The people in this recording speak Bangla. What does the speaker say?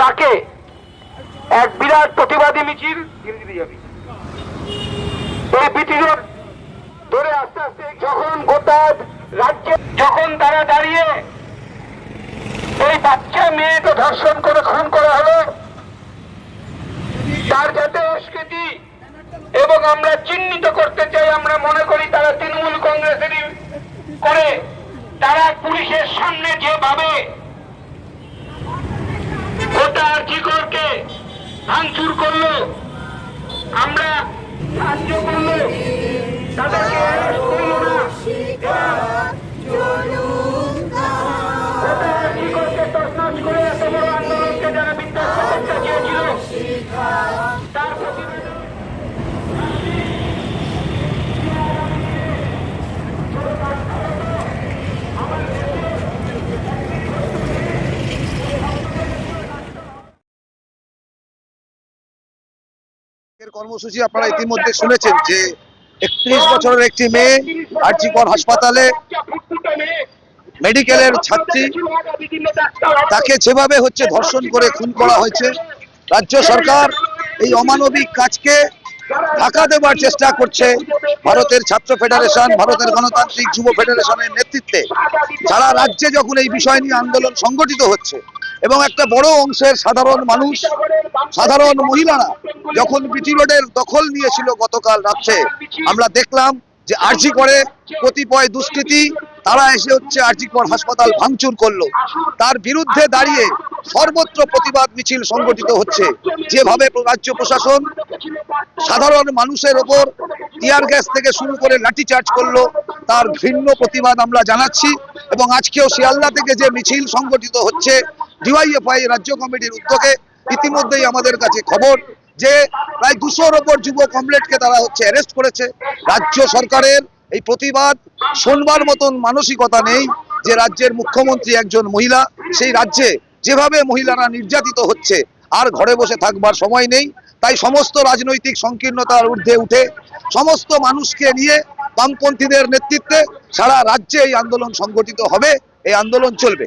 ডাকে এক বিরাট প্রতিবাদী মিছিল এই ব্রিটিশ ধরে আস্তে আস্তে যখন গোটা রাজ্যে যখন তারা দাঁড়িয়ে এই বাচ্চা মেয়েকে ধর্ষণ করে খুন করা হলো, তার যাতে সংস্কৃতি এবং আমরা চিহ্নিত করতে চাই, আমরা মনে করি তারা তৃণমূল কংগ্রেসেরই করে, তারা পুলিশের সামনে যেভাবে গোটা জিকরকে ভাঙচুর করল। আমরা কর্মসূচি আপনারা ইতিমধ্যে শুনেছেন যে একত্রিশ বছরের একটি মেয়ে আরজিকর হাসপাতালে মেডিকেলের ছাত্রী, তাকে যেভাবে হচ্ছে ধর্ষণ করে খুন করা হয়েছে, রাজ্য সরকার এই অমানবিক কাজকে ঢাকা দেওয়ার চেষ্টা করছে ভারতের ছাত্র ফেডারেশন, ভারতের গণতান্ত্রিক যুব ফেডারেশনের নেতৃত্বে। সারা রাজ্যে যখন এই বিষয় নিয়ে আন্দোলন সংগঠিত হচ্ছে এবং একটা বড় অংশের সাধারণ মানুষ, সাধারণ মহিলারা যখন বিটি রোডের দখল নিয়েছিল গতকাল রাত্রে, আমরা দেখলাম যে আরজি করে কতিপয় দুষ্কৃতী, তারা এসে হচ্ছে আরজিকর হাসপাতাল ভাঙচুর করল। তার বিরুদ্ধে দাঁড়িয়ে সর্বত্র প্রতিবাদ মিছিল সংগঠিত হচ্ছে। যেভাবে রাজ্য প্রশাসন সাধারণ মানুষের ওপর টিয়ার গ্যাস থেকে শুরু করে লাঠিচার্জ করল, তার ভিন্ন প্রতিবাদ আমরা জানাচ্ছি এবং আজকেও শিয়ালদা থেকে যে মিছিল সংগঠিত হচ্ছে ডিওয়াইএফআই রাজ্য কমিটির উদ্যোগে ইতিমধ্যেই আমাদের কাছে খবর যে প্রায় দুশোর ওপর যুব কমরেডকে তারা হচ্ছে অ্যারেস্ট করেছে। রাজ্য সরকারের এই প্রতিবাদ শোনবার মতন মানসিকতা নেই যে রাজ্যের মুখ্যমন্ত্রী একজন মহিলা, সেই রাজ্যে যেভাবে মহিলারা নির্যাতিত হচ্ছে, আর ঘরে বসে থাকবার সময় নেই। তাই সমস্ত রাজনৈতিক সংকীর্ণতার ঊর্ধ্বে উঠে সমস্ত মানুষকে নিয়ে বামপন্থীদের নেতৃত্বে সারা রাজ্যে এই আন্দোলন সংগঠিত হবে, এই আন্দোলন চলবে।